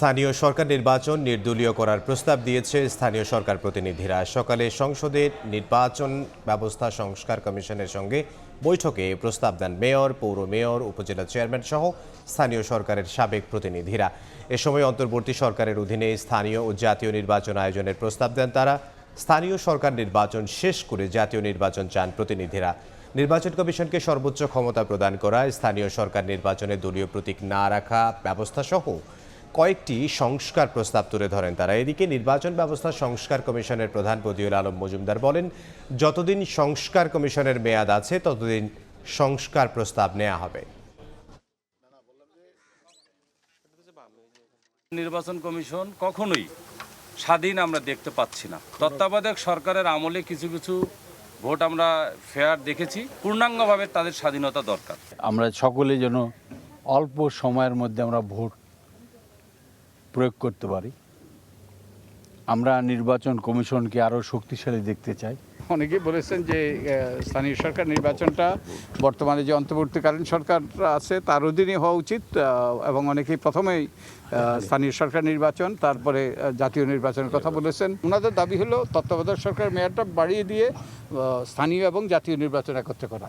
স্থানীয় সরকার নির্বাচন নির্দলীয় করার প্রস্তাব দিয়েছে স্থানীয় সরকার প্রতিনিধিরা। সকালে সংসদের নির্বাচন ব্যবস্থা সংস্কার কমিশনের সঙ্গে বৈঠকে প্রস্তাব দেন মেয়র, পৌর মেয়র, উপজেলা চেয়ারম্যান সহ স্থানীয় সরকারের সাবেক প্রতিনিধিরা। এ সময় অন্তর্বর্তী সরকারের অধীনে স্থানীয় ও জাতীয় নির্বাচন আয়োজনের প্রস্তাব দেন তারা। স্থানীয় সরকার নির্বাচন শেষ করে জাতীয় নির্বাচন চান প্রতিনিধিরা। নির্বাচন কমিশনকে সর্বোচ্চ ক্ষমতা প্রদান করা, স্থানীয় সরকার নির্বাচনে দলীয় প্রতীক না রাখা ব্যবস্থা সহ কয়েকটি সংস্কার প্রস্তাব তুলে ধরেন তারা। এদিকে নির্বাচন ব্যবস্থা সংস্কার কমিশনের প্রধান বদিউল আলম মজুমদার বলেন যতদিন সংস্কার কমিশনের মেয়াদ আছে ততদিন সংস্কার প্রস্তাব নেওয়া হবে। নির্বাচন কমিশন কখনোই স্বাধীন আমরা দেখতে পাচ্ছি না। তত্ত্বাবধায়ক সরকারের আমলে কিছু কিছু ভোট আমরা ফেয়ার দেখেছি পূর্ণাঙ্গভাবে তাদের স্বাধীনতা দরকার। আমরা সকলে যেন অল্প সময়ের মধ্যে আমরা ভোট প্রয়োগ করতে পারি। আমরা নির্বাচন কমিশনকে আরও শক্তিশালী দেখতে চাই। অনেকেই বলেছেন যে স্থানীয় সরকার নির্বাচনটা বর্তমানে যে অন্তর্বর্তীকালীন সরকার আছে, তার অধীনে হওয়া উচিত এবং অনেকেই প্রথমেই স্থানীয় সরকার নির্বাচন, তারপরে জাতীয় নির্বাচনের কথা বলেছেন। ওনাদের দাবি হলো, তত্ত্বাবধায়ক সরকার মেয়াদটা বাড়িয়ে দিয়ে স্থানীয় এবং জাতীয় নির্বাচন একত্রে করা।